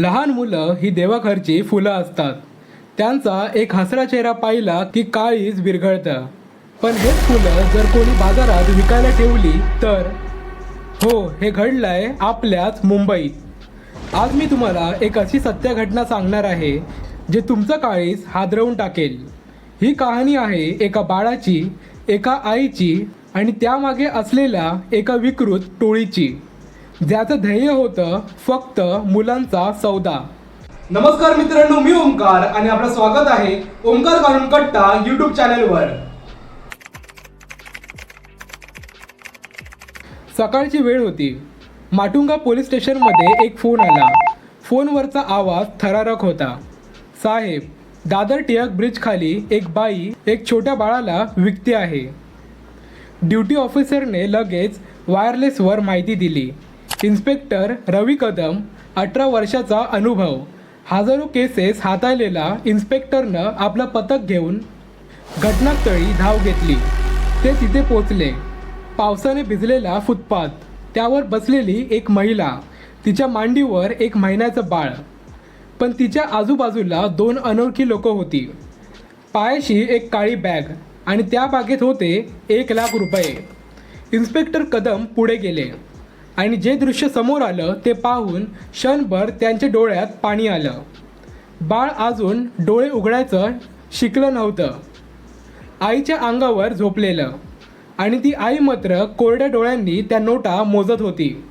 लहान मुलं ही देवाघरची फुलं असतात. त्यांचा एक हसरा चेहरा पाहिला की काळीज विरघळतं. पण हेच फुलं जर कोणी बाजारात विकायला ठेवली तर? हो हे घडलंय आपल्याच मुंबईत. आज मी तुम्हाला एक अशी सत्य घटना सांगणार आहे जे तुमचं काळीज हादरवून टाकेल. ही कहाणी आहे एका बाळाची एका आईची आणि त्यामागे असलेल्या एका विकृत टोळीची. ज्याचं ध्येय होतं फक्त मुलांचा सौदा. नमस्कार मित्रांनो मी ओमकार आणि आपलं स्वागत आहे ओमकार काढून कट्टा युट्यूब चॅनलवर सकाळची वेळ होती. माटुंगा पोलीस स्टेशनमध्ये एक फोन आला. फोनवरचा आवाज थरारक होता. साहेब दादर टिळक ब्रिज खाली एक बाई एक छोट्या बाळाला विकते आहे. ड्युटी ऑफिसरने लगेच वायरलेसवर माहिती दिली. इन्स्पेक्टर रवी कदम अठरा वर्षाचा अनुभव. हजारो केसेस हाताळलेला इन्स्पेक्टरनं आपलं पथक घेऊन घटनास्थळी धाव घेतली. ते तिथे पोचले. पावसाने भिजलेला फुटपाथ. त्यावर बसलेली एक महिला. तिच्या मांडीवर एक महिन्याचं बाळ. पण तिच्या आजूबाजूला दोन अनोळखी लोक होती. पायाशी एक काळी बॅग आणि त्या बागेत होते एक लाख रुपये. इन्स्पेक्टर कदम पुढे गेले. आणि जे दृश्य समोर आलं ते पाहून क्षणभर त्यांच्या डोळ्यात पाणी आलं. बाळ अजून डोळे उघडायचं शिकलं नव्हतं. आईच्या अंगावर झोपलेलं आणि ती आई मात्र कोरड्या डोळ्यांनी त्या नोटा मोजत होती.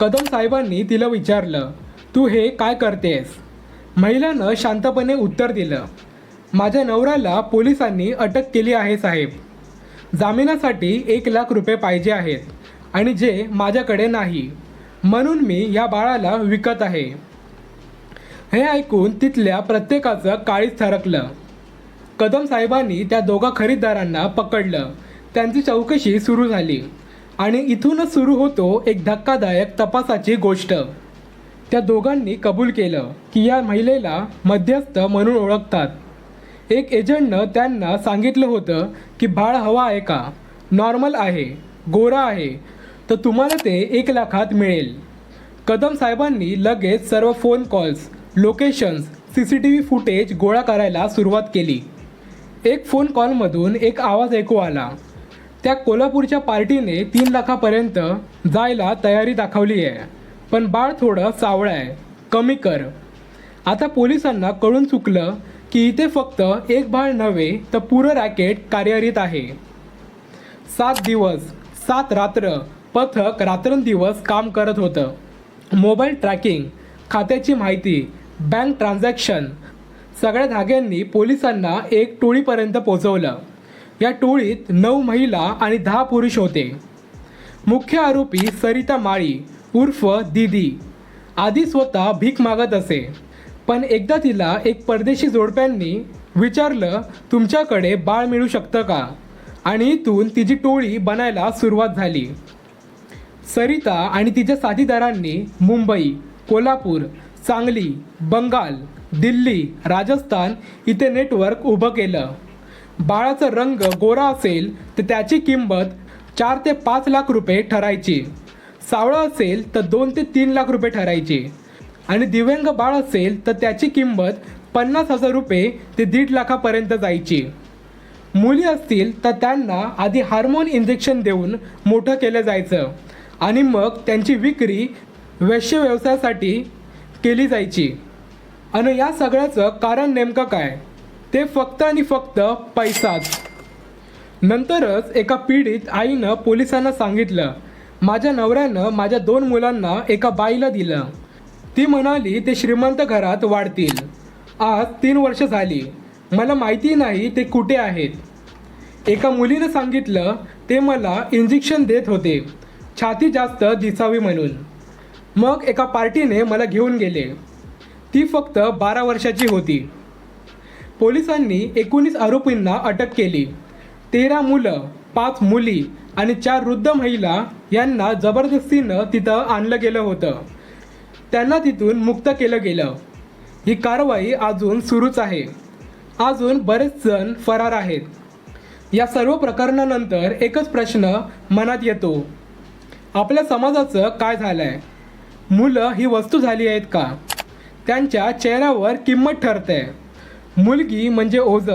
कदम साहेबांनी तिला विचारलं तू हे काय करतेस? महिलानं शांतपणे उत्तर दिलं माझ्या नवऱ्याला पोलिसांनी अटक केली आहे साहेब. जामिनासाठी एक लाख रुपये पाहिजे आहेत. आणि जे माझ्याकडे नाही म्हणून मी या बाळाला विकत आहे. हे ऐकून तिथल्या प्रत्येकाचं काळीच थरकलं. कदम साहेबांनी त्या दोघा खरीदारांना पकडलं. त्यांची चौकशी सुरू झाली आणि इथूनच सुरू होतो एक धक्कादायक तपासाची गोष्ट. त्या दोघांनी कबूल केलं की या महिलेला मध्यस्थ म्हणून ओळखतात. एक एजंटनं त्यांना सांगितलं होतं की बाळ हवा आहे का? नॉर्मल आहे गोरा आहे तर तुम्हाला ते एक लाखात मिळेल. कदम साहेबांनी लगेच सर्व phone calls locations C C T V footage गोळा करायला सुरुवात केली. एक फोन कॉलमधून एक आवाज ऐकू आला. त्या कोल्हापूरच्या पार्टीने तीन लाखापर्यंत जायला तयारी दाखवली आहे. पण बाळ थोडं सावळं आहे. कमी कर. आता पोलिसांना कळून चुकलं की इथे फक्त एक बाळ नव्हे तर पुरं रॅकेट कार्यरत आहे. सात दिवस सात रात्र पथक रात्रंदिवस काम करत होतं. मोबाईल ट्रॅकिंग खात्याची माहिती बँक ट्रान्झॅक्शन सगळ्या धाग्यांनी पोलिसांना एक टोळीपर्यंत पोचवलं या टोळीत नऊ महिला आणि दहा पुरुष होते. मुख्य आरोपी सरिता माळी उर्फ दीदी. आधी स्वतः भीक मागत असे पण एकदा तिला एक परदेशी जोडप्यांनी विचारलं तुमच्याकडे बाळ मिळू शकतं का? आणि इथून तिची टोळी बनायला सुरुवात झाली. सरिता आणि तिच्या साथीदारांनी मुंबई कोल्हापूर सांगली बंगाल दिल्ली राजस्थान इथे नेटवर्क उभं केलं. बाळाचा रंग गोरा असेल तर त्याची किंमत चार ते पाच लाख रुपये ठरायची. सावळं असेल तर दोन ते तीन लाख रुपये ठरायची. आणि दिव्यांग बाळ असेल तर त्याची किंमत पन्नास हजार रुपये ते दीड लाखापर्यंत जायची. मुली असतील तर त्यांना आधी हार्मोन इंजेक्शन देऊन मोठं केलं जायचं. आणि मग त्यांची विक्री वैश्य व्यवसायासाठी केली जायची. आणि या सगळ्याचं कारण नेमकं काय? ते फक्त आणि फक्त पैसाच. नंतरच एका पीडित आईनं पोलिसांना सांगितलं. माझ्या नवऱ्यानं माझ्या दोन मुलांना एका बाईला दिलं. ती म्हणाली ते श्रीमंत घरात वाढतील. आज तीन वर्ष झाली. मला माहिती नाही ते कुठे आहेत. एका मुलीनं सांगितलं ते मला इंजेक्शन देत होते. छाती जास्त दिसावी म्हणून. मग एका पार्टीने मला घेऊन गेले. ती फक्त बारा वर्षाची होती. पोलिसांनी एकोणीस आरोपींना अटक केली. तेरा मुलं पाच मुली आणि चार वृद्ध महिला यांना जबरदस्तीनं तिथं आणलं गेलं होतं. त्यांना तिथून मुक्त केलं गेलं. ही कारवाई अजून सुरूच आहे. अजून बरेच जण फरार आहेत. या सर्व प्रकरणानंतर एकच प्रश्न मनात येतो. आपल्या समाजाचं काय झालं आहे मुलं ही वस्तू झाली आहेत का? त्यांच्या चेहऱ्यावर किंमत ठरते. मुलगी म्हणजे ओझ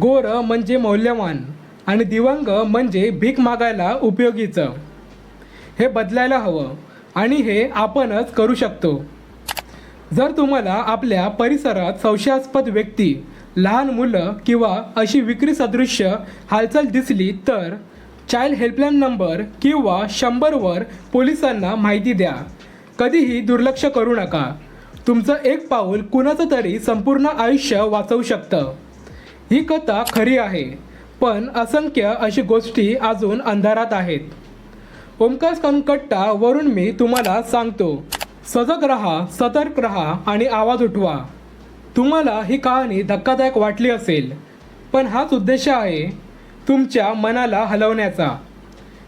गोर म्हणजे मौल्यवान आणि दिवंग म्हणजे भीक मागायला उपयोगीचं. हे बदलायला हवं आणि हे आपणच करू शकतो. जर तुम्हाला आपल्या परिसरात संशयास्पद व्यक्ती लहान मुलं किंवा अशी विक्री सदृश्य हालचाल दिसली तर चाइल्ड हेल्पलाईन नंबर किंवा शंभरवर पोलिसांना माहिती द्या. कधीही दुर्लक्ष करू नका. तुमचं एक पाऊल कुणाचं तरी संपूर्ण आयुष्य वाचवू शकतं. ही कथा खरी आहे पण असंख्य अशी गोष्टी अजून अंधारात आहेत. ओमकार कनकट्टा वरून मी तुम्हाला सांगतो. सजग रहा सतर्क रहा आणि आवाज उठवा. तुम्हाला ही कहाणी धक्कादायक वाटली असेल पण हाच उद्देश आहे तुमच्या मनाला हलवण्याचा.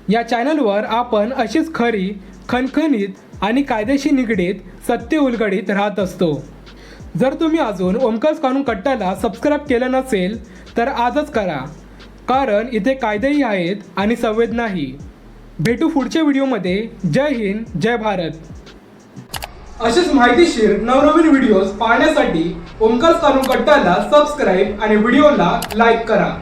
या चॅनलवर आपण अशीच खरी खणखणीत आणि कायदेशी निगडीत सत्य उलगडीत राहत असतो. जर तुम्ही अजून ओमकास कानून कट्टाला सबस्क्राईब केलं नसेल तर आजच करा. कारण इथे कायदेही आहेत आणि संवेदनाही भेटू पुढच्या व्हिडिओमध्ये. जय हिंद जय भारत. असेच माहितीशीर नवनवीन व्हिडिओज पाहण्यासाठी ओमकार कानून कट्टाला सबस्क्राईब आणि व्हिडिओला लाईक करा.